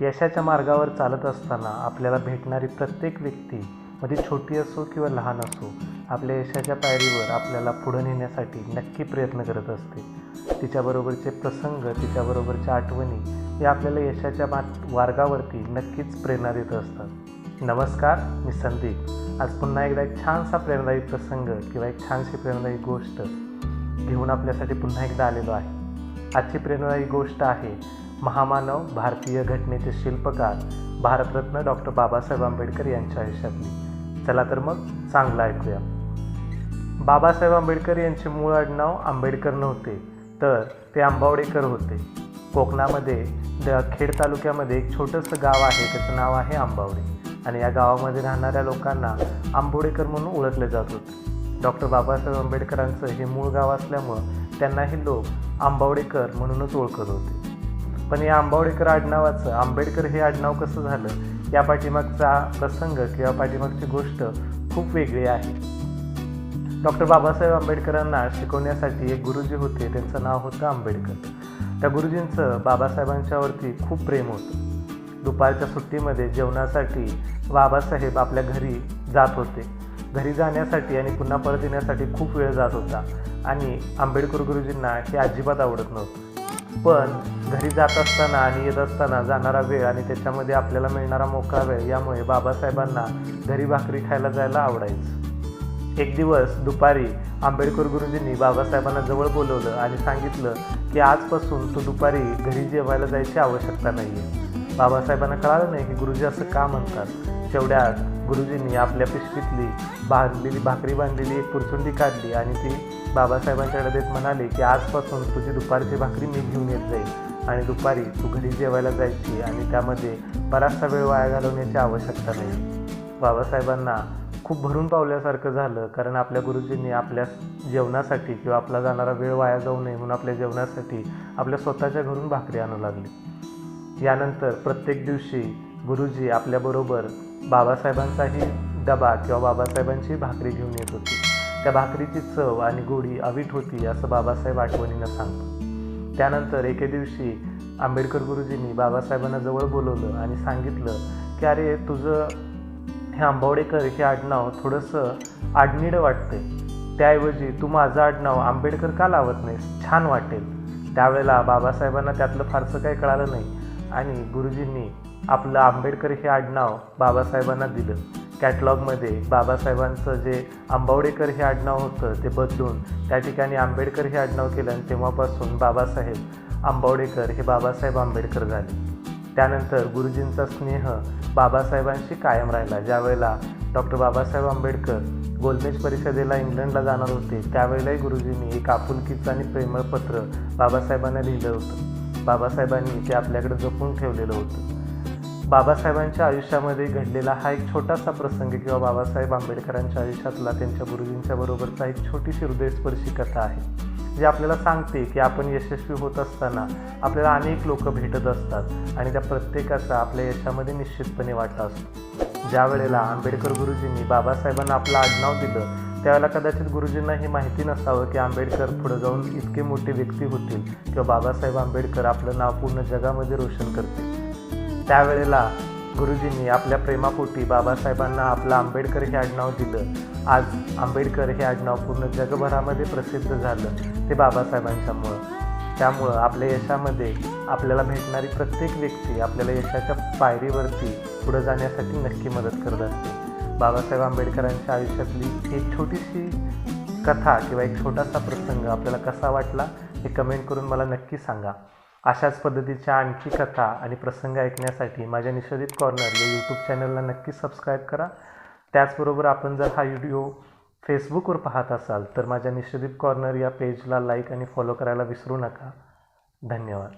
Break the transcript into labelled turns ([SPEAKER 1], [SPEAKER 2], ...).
[SPEAKER 1] यशाच्या मार्गावर चालत असताना आपल्याला भेटणारी प्रत्येक व्यक्ती मग ती छोटी असो किंवा लहान असो आपल्या यशाच्या पायरीवर आपल्याला पुढं नेण्यासाठी नक्की प्रयत्न करत असते. तिच्याबरोबरचे प्रसंग तिच्याबरोबरच्या आठवणी या आपल्याला यशाच्या मा मार्गावरती नक्कीच प्रेरणा देत असतात. नमस्कार मी संदीप. आज पुन्हा एकदा एक छानसा प्रेरणादायी प्रसंग किंवा एक छानशी प्रेरणादायी गोष्ट घेऊन आपल्यासाठी पुन्हा एकदा आलेलो आहे. आजची प्रेरणादायी गोष्ट आहे महामानव भारतीय घटनेचे शिल्पकार भारतरत्न डॉक्टर बाबासाहेब आंबेडकर यांच्या आयुष्यातली. चला तर मग चांगलं ऐकूया. बाबासाहेब आंबेडकर यांचे मूळ आडनाव आंबेडकर नव्हते तर ते आंबावडेकर होते. कोकणामध्ये द खेड तालुक्यामध्ये एक छोटंसं गाव आहे त्याचं नाव आहे आंबावडे. आणि या गावामध्ये राहणाऱ्या लोकांना आंबोडेकर म्हणून ओळखले जात होते. डॉक्टर बाबासाहेब आंबेडकरांचं हे मूळ गाव असल्यामुळं त्यांनाही लोक आंबावडेकर म्हणूनच ओळखत होते. पण या आंबावडेकर आडनावाचं आंबेडकर हे आडनाव कसं झालं या पाठीमागचा प्रसंग किंवा पाठीमागची गोष्ट खूप वेगळी आहे. डॉक्टर बाबासाहेब आंबेडकरांना शिकवण्यासाठी एक गुरुजी होते त्यांचं नाव होतं आंबेडकर. त्या गुरुजींचं बाबासाहेबांच्यावरती खूप प्रेम होतं. दुपारच्या सुट्टीमध्ये जेवणासाठी बाबासाहेब आपल्या घरी जात होते. घरी जाण्यासाठी आणि पुन्हा परत येण्यासाठी खूप वेळ जात होता. आणि आंबेडकर गुरुजींना हे अजिबात आवडत नव्हतं. पण घरी जात असताना आणि येत असताना जाणारा वेळ आणि त्याच्यामध्ये आपल्याला मिळणारा मोकळा वेळ यामुळे बाबासाहेबांना घरी भाकरी खायला जायला आवडायचं. एक दिवस दुपारी आंबेडकर गुरुजींनी बाबासाहेबांना जवळ बोलवलं आणि सांगितलं की आजपासून तू दुपारी घरी जेवायला जायची आवश्यकता नाही आहे बाबासाहेबांना कळालं नाही की गुरुजी असं का म्हणतात. तेवढ्यात गुरुजींनी आपल्या पिशवीतली बांधलेली भाकरी बांधलेली एक पुरचुंडी काढली आणि ती बाबासाहेबांच्याकडे देत म्हणाले की आजपासून तुझी दुपारची भाकरी मी घेऊन येत जाईल आणि दुपारी तू घरी जेवायला जायची आणि त्यामध्ये बराचसा वेळ वाया घालवण्याची आवश्यकता नाही. बाबासाहेबांना खूप भरून पावल्यासारखं झालं कारण आपल्या गुरुजींनी आपल्या जेवणासाठी किंवा आपला जाणारा वेळ वाया जाऊ नये म्हणून आपल्या जेवणासाठी आपल्या स्वतःच्या घरून भाकरी आणू लागली. यानंतर प्रत्येक दिवशी गुरुजी आपल्याबरोबर बाबासाहेबांचाही डबा किंवा बाबासाहेबांची भाकरी घेऊन येत होती. त्या भाकरीची चव आणि गोडी अवीट होती असं बाबासाहेब आठवणीनं सांगतो त्यानंतर एके दिवशी आंबेडकर गुरुजींनी बाबासाहेबांना जवळ बोलवलं आणि सांगितलं की अरे तुझं हे आंबावडेकर हे आडनाव थोडंसं आडनिडं वाटते त्याऐवजी तू माझं आडनाव आंबेडकर का लावत नाहीस? छान वाटेल. त्यावेळेला बाबासाहेबांना त्यातलं फारसं काही कळालं नाही आणि गुरुजींनी आपलं आंबेडकर हे आडनाव बाबासाहेबांना दिलं. कॅटलॉगमध्ये बाबासाहेबांचं जे आंबावडेकर हे आडनाव होतं ते बदलून त्या ठिकाणी आंबेडकर हे आडनाव केलं आणि तेव्हापासून बाबासाहेब आंबावडेकर हे बाबासाहेब आंबेडकर झाले. त्यानंतर गुरुजींचा स्नेह बाबासाहेबांशी कायम राहिला. ज्यावेळेला डॉक्टर बाबासाहेब आंबेडकर गोलमेज परिषदेला इंग्लंडला जाणार होते त्यावेळेलाही गुरुजींनी एक आपुलकीचं आणि प्रेमळ पत्र बाबासाहेबांना लिहिलं होतं. बाबासाहेबांनी ते आपल्याकडे जपून ठेवलेलं होतं. बाबासाहेबांच्या आयुष्यामध्ये घडलेला हा एक छोटासा प्रसंग किंवा बाबासाहेब आंबेडकरांच्या आयुष्यातला त्यांच्या गुरुजींच्या बरोबरचा एक छोटीशी हृदयस्पर्शी कथा आहे. जे आपल्याला सांगते की आपण यशस्वी होत असताना आपल्याला अनेक लोक भेटत असतात आणि त्या प्रत्येकाचा आपल्या यशामध्ये निश्चितपणे वाटा असतो. ज्या वेळेला आंबेडकर गुरुजींनी बाबासाहेबांना आपलं आडनाव दिलं त्यावेळेला कदाचित गुरुजींना हे माहिती नसावं की आंबेडकर पुढे जाऊन इतके मोठे व्यक्ती होतील किंवा बाबासाहेब आंबेडकर आपलं नाव पूर्ण जगामध्ये रोशन करतील. त्यावेळेला गुरुजींनी आपल्या प्रेमापोटी बाबासाहेबांना आपलं आंबेडकर हे आडनाव दिलं. आज आंबेडकर हे आडनाव पूर्ण जगभरामध्ये प्रसिद्ध झालं ते बाबासाहेबांच्यामुळं. त्यामुळं आपल्या यशामध्ये आपल्याला भेटणारी प्रत्येक व्यक्ती आपल्याला यशाच्या पायरीवरती पुढं जाण्यासाठी नक्की मदत करत असते. बाबासाहेब आंबेडकरांच्या आयुष्यातली एक छोटीशी कथा किंवा एक छोटासा प्रसंग आपल्याला कसा वाटला हे कमेंट करून मला नक्की सांगा. अशाच पद्धतीच्या आणखी कथा आणि प्रसंग ऐकण्यासाठी माझ्या निषेधित कॉर्नर या यूट्यूब चॅनलला नक्की सबस्क्राईब करा. त्याचबरोबर आपण जर हा व्हिडिओ फेसबुकवर पाहत असाल तर माझ्या निषेधित कॉर्नर या पेजला लाईक आणि फॉलो करायला विसरू नका. धन्यवाद.